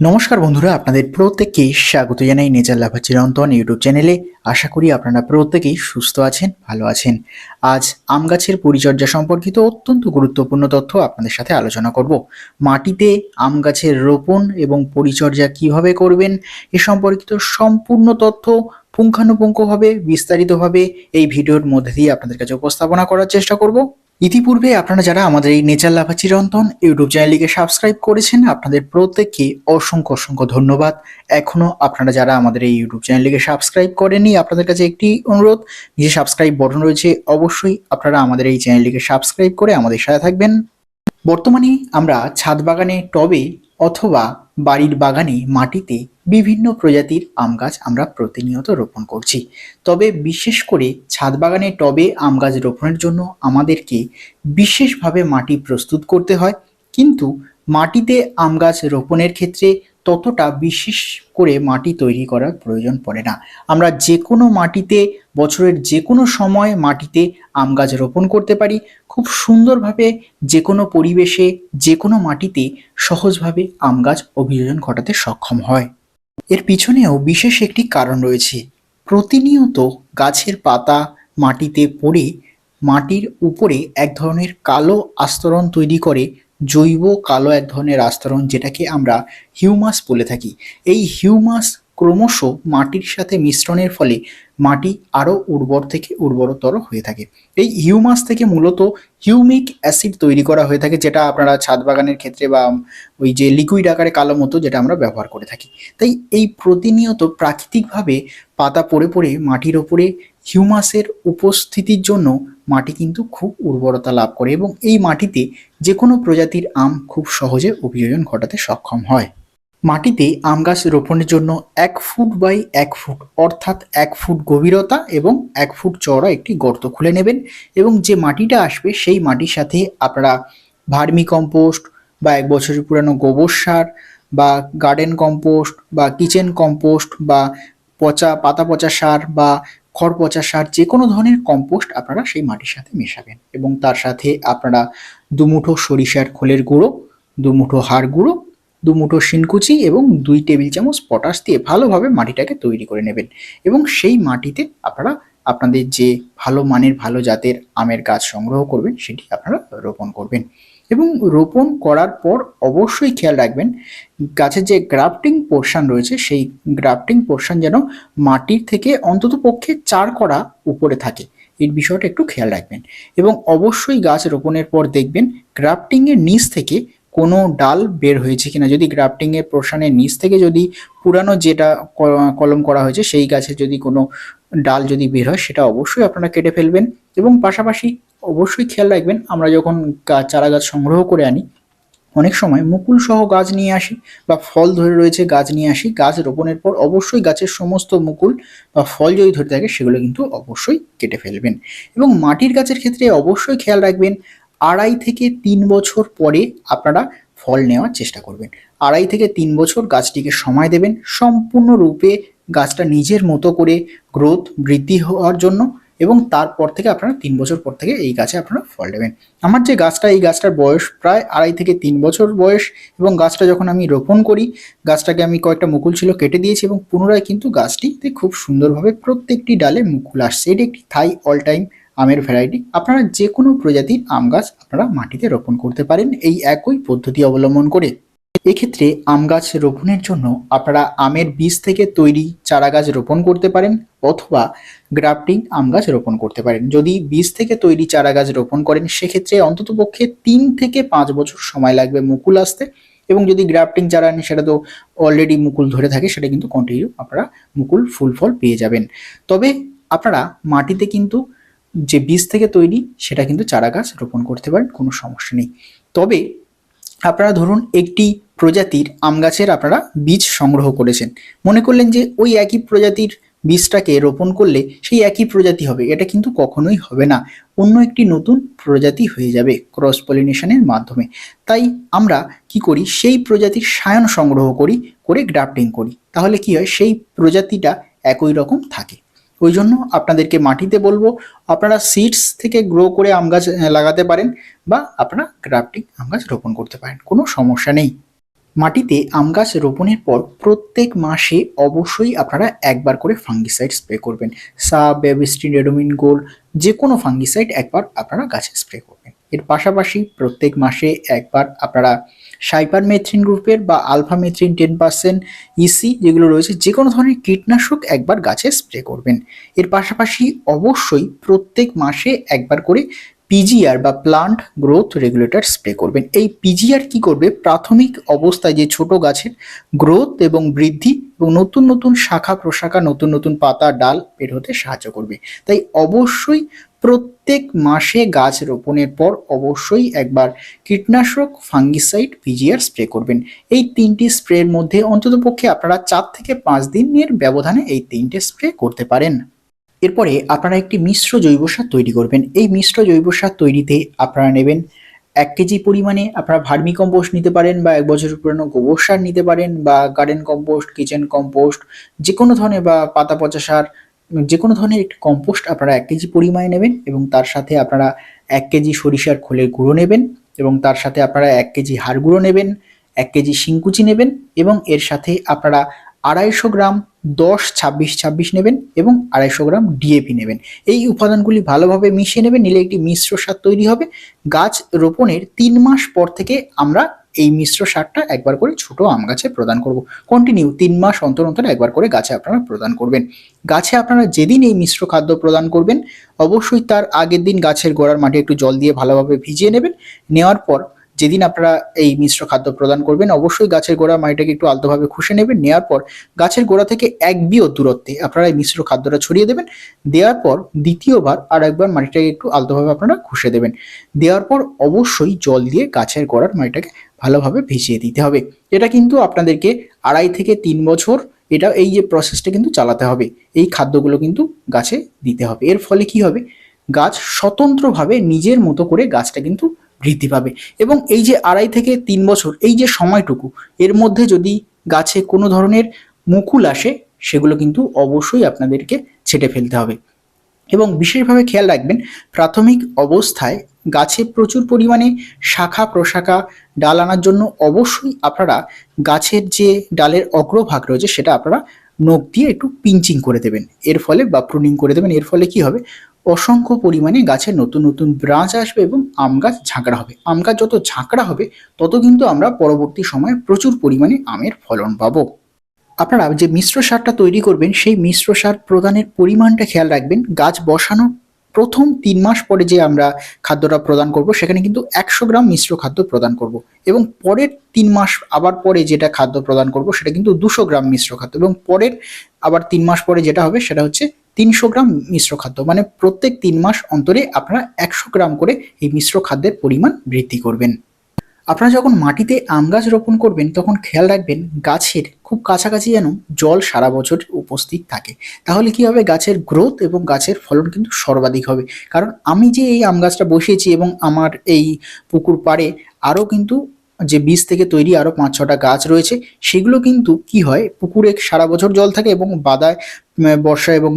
নমস্কার বন্ধুরা, আপনাদের প্রত্যেককে স্বাগত জানাই নেচার লাভা চিরন্তন ইউটিউব চ্যানেলে। আশা করি আপনারা প্রত্যেকেই সুস্থ আছেন, ভালো আছেন। আজ আম গাছের পরিচর্যা সম্পর্কিত অত্যন্ত গুরুত্বপূর্ণ তথ্য আপনাদের সাথে আলোচনা করব। মাটিতে আম গাছের রোপণ এবং পরিচর্যা কীভাবে করবেন, এ সম্পর্কিত সম্পূর্ণ তথ্য পুঙ্খানুপুঙ্খভাবে, বিস্তারিতভাবে এই ভিডিওর মধ্যে দিয়ে আপনাদের কাছে উপস্থাপনা করার চেষ্টা করব। ইতিপূর্বে আপনারা যারা আমাদের এই নেচার লাভা চিরন্তন ইউটিউব চ্যানেলটিকে সাবস্ক্রাইব করেছেন, আপনাদের প্রত্যেককে অসংখ্য অসংখ্য ধন্যবাদ। এখনও আপনারা যারা আমাদের এই ইউটিউব চ্যানেলটিকে সাবস্ক্রাইব করেননি, আপনাদের কাছে একটি অনুরোধ যে সাবস্ক্রাইব বটন রয়েছে, অবশ্যই আপনারা আমাদের এই চ্যানেলটিকে সাবস্ক্রাইব করে আমাদের সাথে থাকবেন। বর্তমানে আমরা ছাদ বাগানে টবে অথবা বাড়ির বাগানে মাটিতে বিভিন্ন প্রজাতির আম গাছ আমরা প্রতিনিয়ত রোপণ করছি। তবে বিশেষ করে ছাদ বাগানে টবে আম গাছ রোপণের জন্য আমাদেরকে বিশেষভাবে মাটি প্রস্তুত করতে হয়। কিন্তু মাটিতে আম গাছ রোপণের ক্ষেত্রে ততটা বিশেষ করে মাটি তৈরি করার প্রয়োজন পড়ে না। আমরা যে কোনো মাটিতে, বছরের যে কোনো সময় মাটিতে আম গাছ রোপণ করতে পারি। খুব সুন্দরভাবে যে কোনো পরিবেশে যে কোনো মাটিতে সহজভাবে আম গাছ অভিযোজন ঘটাতে সক্ষম হয়। এর পিছনেও বিশেষ একটি কারণ রয়েছে। প্রতিনিয়ত গাছের পাতা মাটিতে পড়ে মাটির উপরে এক ধরনের কালো আস্তরণ তৈরি করে জৈব কালো এক ধরনের আস্তরণ যেটাকে আমরা হিউমাস বলে থাকি। এই হিউমাস ক্রমশ মাটির সাথে মিশ্রণের ফলে মাটি আরও উর্বর থেকে উর্বরতর হয়ে থাকে। এই হিউমাস থেকে মূলত হিউমিক অ্যাসিড তৈরি করা হয়ে থাকে, যেটা আপনারা ছাদ বাগানের ক্ষেত্রে বা ওই যে লিকুইড আকারে কালো মতো যেটা আমরা ব্যবহার করে থাকি। তাই এই প্রতিনিয়ত প্রাকৃতিকভাবে পাতা পড়ে পড়ে মাটির ওপরে হিউমাসের উপস্থিতির জন্য মাটি কিন্তু খুব উর্বরতা লাভ করে এবং এই মাটিতে যে কোনো প্রজাতির আম খুব সহজে অভিযোজন ঘটাতে সক্ষম হয়। মাটিতে আম গাছ রোপণের জন্য এক ফুট বাই এক ফুট, অর্থাৎ এক ফুট গভীরতা এবং এক ফুট চওড়া একটি গর্ত খুলে নেবেন এবং যে মাটিটা আসবে সেই মাটির সাথে আপনারা ভার্মি কম্পোস্ট বা এক বছরের পুরানো গোবর সার বা গার্ডেন কম্পোস্ট বা কিচেন কম্পোস্ট বা পচা, পাতা পচা সার বা খড় পচা সার যে কোনো ধরনের কম্পোস্ট আপনারা সেই মাটির সাথে মেশাবেন। এবং তার সাথে আপনারা দুমুঠো সরিষার খোলের গুঁড়ো, দুমুঠো হাড় গুঁড়ো, দুমুঠো শিনকুচি এবং দুই টেবিল চামচ পটাশ দিয়ে ভালোভাবে মাটিটাকে তৈরি করে নেবেন। এবং সেই মাটিতে আপনারা আপনাদের যে ভালো মানের, ভালো জাতের আমের গাছ সংগ্রহ করবেন, সেটি আপনারা রোপণ করবেন। এবং রোপণ করার পর অবশ্যই খেয়াল রাখবেন, গাছের যে গ্রাফটিং পোর্শন রয়েছে, সেই গ্রাফটিং পোর্শন যেন মাটির থেকে অন্তত পক্ষে চার করা উপরে থাকে এই বিষয়টা একটু খেয়াল রাখবেন। এবং অবশ্যই গাছ রোপণের পর দেখবেন, গ্রাফটিংয়ের নিচ থেকে কোনো ডাল বের হয়েছে কিনা, যদি গ্রাফটিংয়ের পোর্শনের নিচ থেকে যদি পুরানো যেটা কলম করা হয়েছে, সেই গাছে যদি কোনো ডাল যদি বের হয়, সেটা অবশ্যই আপনারা কেটে ফেলবেন। এবং পাশাপাশি অবশ্যই খেয়াল রাখবেন, আমরা যখন গাছ চারা গাছ সংগ্রহ করে আনি, অনেক সময় মুকুল সহ গাছ নিয়ে আসি বা ফল ধরে রয়েছে গাছ নিয়ে আসি, গাছ রোপণের পর অবশ্যই গাছের সমস্ত মুকুল বা ফল যদি ধরে থাকে, সেগুলো কিন্তু অবশ্যই কেটে ফেলবেন। এবং মাটির গাছের ক্ষেত্রে অবশ্যই খেয়াল রাখবেন আড়াই থেকে তিন বছর পরে আপনারা ফল নেওয়ার চেষ্টা করবেন। আড়াই থেকে তিন বছর গাছটিকে সময় দেবেন, সম্পূর্ণরূপে গাছটা নিজের মতো করে গ্রোথ বৃদ্ধি হওয়ার জন্য এবং তারপর থেকে আপনারা তিন বছর পর থেকে এই গাছে আপনারা ফল নেবেন আমার যে গাছটা, এই গাছটার বয়স প্রায় আড়াই থেকে তিন বছর বয়স এবং গাছটা যখন আমি রোপণ করি, গাছটাকে আমি কয়েকটা মুকুল ছিল কেটে দিয়েছি এবং পুনরায় কিন্তু গাছটিতে খুব সুন্দরভাবে প্রত্যেকটি ডালে মুকুল আসছে। এটি একটি থাই অল টাইম আমের ভ্যারাইটি আপনারা যে কোনো প্রজাতির আম গাছ আপনারা মাটিতে রোপণ করতে পারেন এই একই পদ্ধতি অবলম্বন করে। এক্ষেত্রে আম গাছ রোপণের জন্য আপনারা আমের বীজ থেকে তৈরি চারা গাছ রোপণ করতে পারেন অথবা গ্রাফটিং আম গাছ রোপণ করতে পারেন। যদি বীজ থেকে তৈরি চারা গাছ রোপণ করেন, সেক্ষেত্রে অন্ততপক্ষে তিন থেকে পাঁচ বছর সময় লাগবে মুকুল আসতে এবং যদি গ্রাফটিং চারা আনেন, সেটা তো অলরেডি মুকুল ধরে থাকে, সেটা কিন্তু কন্টিনিউ আপনারা মুকুল, ফুল, ফল পেয়ে যাবেন। তবে আপনারা মাটিতে কিন্তু যে বীজ থেকে তৈরি, সেটা কিন্তু চারা গাছ রোপণ করতে পারেন, কোনো সমস্যা নেই। তবে আপনারা ধরুন একটি প্রজাতির আম গাছের আপনারা বীজ সংগ্রহ করেছেন। মনে করলেন যে ওই একই প্রজাতির বীজটাকে রোপণ করলে সেই একই প্রজাতি হবে, এটা কিন্তু কখনোই হবে না। অন্য একটি নতুন প্রজাতি হয়ে যাবে ক্রস পলিনেশনের মাধ্যমে। তাই আমরা কি করি, সেই প্রজাতির সায়ন সংগ্রহ করি, করে গ্রাফটিং করি। তাহলে কি হয়, সেই প্রজাতিটা একই রকম থাকে। ওই জন্য আপনাদেরকে মাটিতে বলব, আপনারা সিডস থেকে গ্রো করে আম গাছ লাগাতে পারেন বা আপনারা গ্রাফটিং আম গাছ রোপণ করতে পারেন, কোনো সমস্যা নেই। মাটিতে আম গাছ রোপণের পর প্রত্যেক মাসে অবশ্যই আপনারা একবার করে ফাঙ্গিসাইড স্প্রে করবেন। সাব বেবিস্টিন রেডোমিন গোল্ড যে কোনো ফাঙ্গিসাইড একবার আপনারা গাছে স্প্রে করবেন। এর পাশাপাশি প্রত্যেক মাসে একবার আপনারা সাইপার মেথ্রিন গ্রুপের বা alphamethrin ten percent EC যেগুলো রয়েছে যে কোনো ধরনের কীটনাশক একবার গাছে স্প্রে করবেন। এর পাশাপাশি অবশ্যই প্রত্যেক মাসে একবার করে পিজিআর বা প্লান্ট গ্রোথ রেগুলেটর স্প্রে করবেন। এই পিজিআর কি করবে? প্রাথমিক অবস্থায় যে ছোট গাছের গ্রোথ এবং বৃদ্ধি এবং নতুন নতুন শাখা প্রশাখা, নতুন নতুন পাতা, ডাল বের হতে সাহায্য করবে। তাই অবশ্যই প্রত্যেক মাসে গাছ রোপণের পর অবশ্যই একবার কীটনাশক, ফাঙ্গিসাইড পিজিআর স্প্রে করবেন। এই তিনটি স্প্রের মধ্যে অন্ততপক্ষে আপনারা চার থেকে পাঁচ দিনের ব্যবধানে এই তিনটে স্প্রে করতে পারেন। এরপরে আপনারা একটি মিশ্র জৈব সার তৈরি করবেন। এই মিশ্র জৈব সার তৈরিতে আপনারা নেবেন এক কেজি পরিমাণে আপনারা ভার্মি কম্পোস্ট নিতে পারেন বা এক বছরের পুরনো গোবর সার নিতে পারেন বা গার্ডেন কম্পোস্ট কিচেন কম্পোস্ট যে কোনো ধরনের বা পাতা পচা সার যে কোনো ধরনের একটি কম্পোস্ট আপনারা এক কেজি পরিমাণে নেবেন এবং তার সাথে আপনারা এক কেজি সরিষার খোলের গুঁড়ো নেবেন এবং তার সাথে আপনারা এক কেজি হাড় গুঁড়ো নেবেন, এক কেজি শিংকুচি নেবেন এবং এর সাথে আপনারা আড়াইশো গ্রাম দশ ছাব্বিশ ছাব্বিশ নেবেন এবং আড়াইশো গ্রাম ডিএপি নেবেন। এই উপাদানগুলি ভালোভাবে মিশিয়ে নেবেন, নিলে একটি মিশ্র সার তৈরি হবে। গাছ রোপণের তিন মাস পর থেকে আমরা এই মিশ্র সারটা একবার করে ছোট আম গাছে প্রদান করব। কন্টিনিউ তিন মাস অন্তর অন্তর একবার করে গাছে আপনারা প্রদান করবেন। গাছে আপনারা যেদিন এই মিশ্র খাদ্য প্রদান করবেন, অবশ্যই তার আগের দিন গাছের গোড়ার মাটি একটু জল দিয়ে ভালোভাবে ভিজিয়ে নেবেন। নেওয়ার পর যেদিন আপনারা এই মিশ্র খাদ্য প্রদান করবেন, অবশ্যই গাছের গোড়া মাটিটাকে একটু আলতোভাবে খুশে নেবেন। নেওয়ার পর গাছের গোড়া থেকে এক বিও দূরত্বে আপনারা এই মিশ্র খাদ্যটা ছড়িয়ে দেবেন। দেওয়ার পর দ্বিতীয়বার আর একবার মাটিটাকে একটু আলতোভাবে আপনারা খুশে দেবেন। দেওয়ার পর অবশ্যই জল দিয়ে গাছের গোড়ার মাটিটাকে ভালোভাবে ভিজিয়ে দিতে হবে। এটা কিন্তু আপনাদেরকে আড়াই থেকে তিন বছর এটা এই যে প্রসেসটা কিন্তু চালাতে হবে। এই খাদ্যগুলো কিন্তু গাছে দিতে হবে। এর ফলে কি হবে? গাছ স্বতন্ত্রভাবে নিজের মতো করে গাছটা কিন্তু বৃদ্ধি পাবে। এবং এই যে আড়াই থেকে তিন বছর, এই যে সময়টুকু, এর মধ্যে যদি গাছে কোনো ধরনের মুকুল আসে, সেগুলো কিন্তু অবশ্যই আপনাদেরকে ছেটে ফেলতে হবে। এবং বিশেষভাবে খেয়াল রাখবেন, প্রাথমিক অবস্থায় গাছে প্রচুর পরিমাণে শাখা প্রশাখা ডাল আনার জন্য অবশ্যই আপনারা গাছের যে ডালের অগ্রভাগ রয়েছে, সেটা আপনারা নখ দিয়ে একটু পিঞ্চিং করে দেবেন। এর ফলে বা প্রুনিং করে দেবেন। এর ফলে কি হবে? অসংখ্য পরিমাণে গাছের নতুন নতুন ব্রাঞ্চ আসবে এবং আম গাছ ঝাঁকড়া হবে। আম গাছ যত ঝাঁকড়া হবে, তত কিন্তু আমরা পরবর্তী সময়ে প্রচুর পরিমাণে আমের ফলন পাবো। আপনারা যে মিশ্র সারটা তৈরি করবেন, সেই মিশ্র সার প্রদানের পরিমাণটা খেয়াল রাখবেন। গাছ বসানো প্রথম তিন মাস পরে যে আমরা খাদ্যটা প্রদান করব, সেখানে কিন্তু একশো গ্রাম মিশ্র খাদ্য প্রদান করব এবং পরের তিন মাস আবার পরে যেটা খাদ্য প্রদান করব, সেটা কিন্তু দুশো গ্রাম মিশ্র খাদ্য এবং পরের আবার তিন মাস পরে যেটা হবে, সেটা হচ্ছে তিনশো গ্রাম মিশ্র খাদ্য মানে প্রত্যেক তিন মাস অন্তরে আপনারা একশো গ্রাম করে এই মিশ্র খাদ্যের পরিমাণ বৃদ্ধি করবেন। আপনারা যখন মাটিতে আম গাছ রোপণ করবেন, তখন খেয়াল রাখবেন গাছের খুব কাছাকাছি যেন জল সারা বছর উপস্থিত থাকে। তাহলে কি হবে? গাছের গ্রোথ এবং গাছের ফলন কিন্তু সর্বাধিক হবে। কারণ আমি যে এই আম গাছটা বসিয়েছি এবং আমার এই পুকুর পাড়ে আরও কিন্তু যে বীজ থেকে তৈরি আরও পাঁচ ছটা গাছ রয়েছে, সেগুলো কিন্তু কি হয়? পুকুরে সারা বছর জল থাকে এবং বাদায় বর্ষা এবং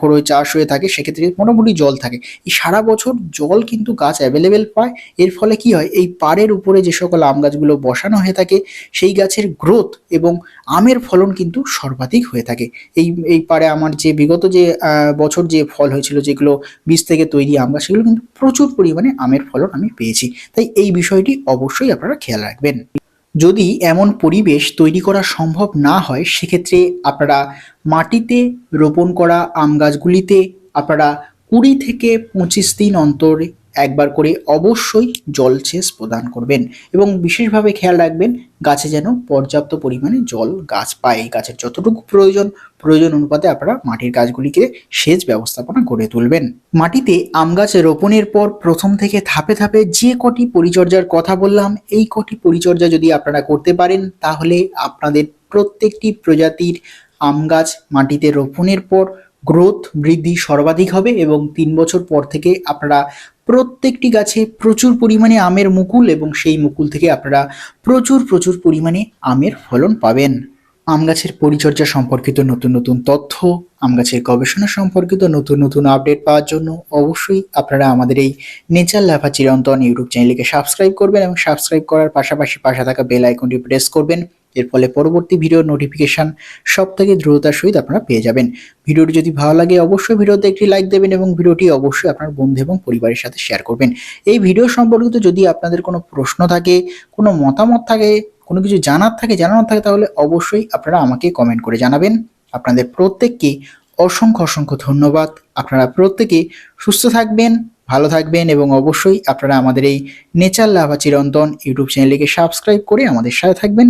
খড়োয় চাষ হয়ে থাকে, সেক্ষেত্রে মোটামুটি জল থাকে। এই সারা বছর জল কিন্তু গাছ অ্যাভেলেবেল পায়। এর ফলে কি হয়, এই পাড়ের উপরে যে সকল আম গাছগুলো বসানো হয়ে থাকে, সেই গাছের গ্রোথ এবং আমের ফলন কিন্তু সর্বাধিক হয়ে থাকে। এই এই পাড়ে আমার যে বিগত যে বছর যে ফল হয়েছিল, যেগুলো বীজ থেকে তৈরি আম গাছ, সেগুলো কিন্তু প্রচুর পরিমাণে আমের ফলন আমি পেয়েছি। তাই এই বিষয়টি অবশ্যই আপনারা খেয়াল রাখবেন। যদি এমন পরিবেশ তৈরি করা সম্ভব না হয়, সেক্ষেত্রে আপনারা মাটিতে রোপণ করা আম গাছগুলিতে আপনারা কুড়ি থেকে পঁচিশ দিন অন্তরে একবার করে অবশ্যই জলসেচ প্রদান করবেন এবং বিশেষভাবে খেয়াল রাখবেন গাছে যেন পর্যাপ্ত পরিমাণে জল গাছ পায়। গাছের যতটুকু প্রয়োজন প্রয়োজন অনুপাতে আপনারা মাটির গাছগুলিকে সেচ ব্যবস্থাপনা গড়ে তুলবেন। মাটিতে আম গাছ রোপণের পর প্রথম থেকে ধাপে ধাপে যে কটি পরিচর্যার কথা বললাম, এই কটি পরিচর্যা যদি আপনারা করতে পারেন, তাহলে আপনাদের প্রত্যেকটি প্রজাতির আম গাছ মাটিতে রোপণের পর গ্রোথ বৃদ্ধি সর্বাধিক হবে এবং তিন বছর পর থেকে আপনারা প্রত্যেকটি গাছে প্রচুর পরিমাণে আমের মুকুল এবং সেই মুকুল থেকে আপনারা প্রচুর প্রচুর পরিমাণে আমের ফলন পাবেন। আম গাছের পরিচর্যা সম্পর্কিত নতুন নতুন তথ্য, আম গাছের গবেষণা সম্পর্কিত নতুন নতুন আপডেট পাওয়ার জন্য অবশ্যই আপনারা আমাদের এই নেচার লাভা চিরন্তন ইউটিউব চ্যানেলকে সাবস্ক্রাইব করবেন এবং সাবস্ক্রাইব করার পাশাপাশি পাশে থাকা বেল আইকনটি প্রেস করবেন। এর ফলে পরবর্তী ভিডিওর নোটিফিকেশন সব থেকে দ্রুততার সহিত আপনারা পেয়ে যাবেন। ভিডিওটি যদি ভালো লাগে, অবশ্যই ভিডিওতে একটি লাইক দেবেন এবং ভিডিওটি অবশ্যই আপনার বন্ধু এবং পরিবারের সাথে শেয়ার করবেন। এই ভিডিও সম্পর্কিত যদি আপনাদের কোনো প্রশ্ন থাকে, কোনো মতামত থাকে, কোনো কিছু জানার থাকে, জানানোর থাকে, তাহলে অবশ্যই আপনারা আমাকে কমেন্ট করে জানাবেন। আপনাদের প্রত্যেককে অসংখ্য অসংখ্য ধন্যবাদ। আপনারা প্রত্যেকে সুস্থ থাকবেন, ভালো থাকবেন এবং অবশ্যই আপনারা আমাদের এই নেচার লাভা চিরন্তন ইউটিউব চ্যানেলটিকে সাবস্ক্রাইব করে আমাদের সাথে থাকবেন।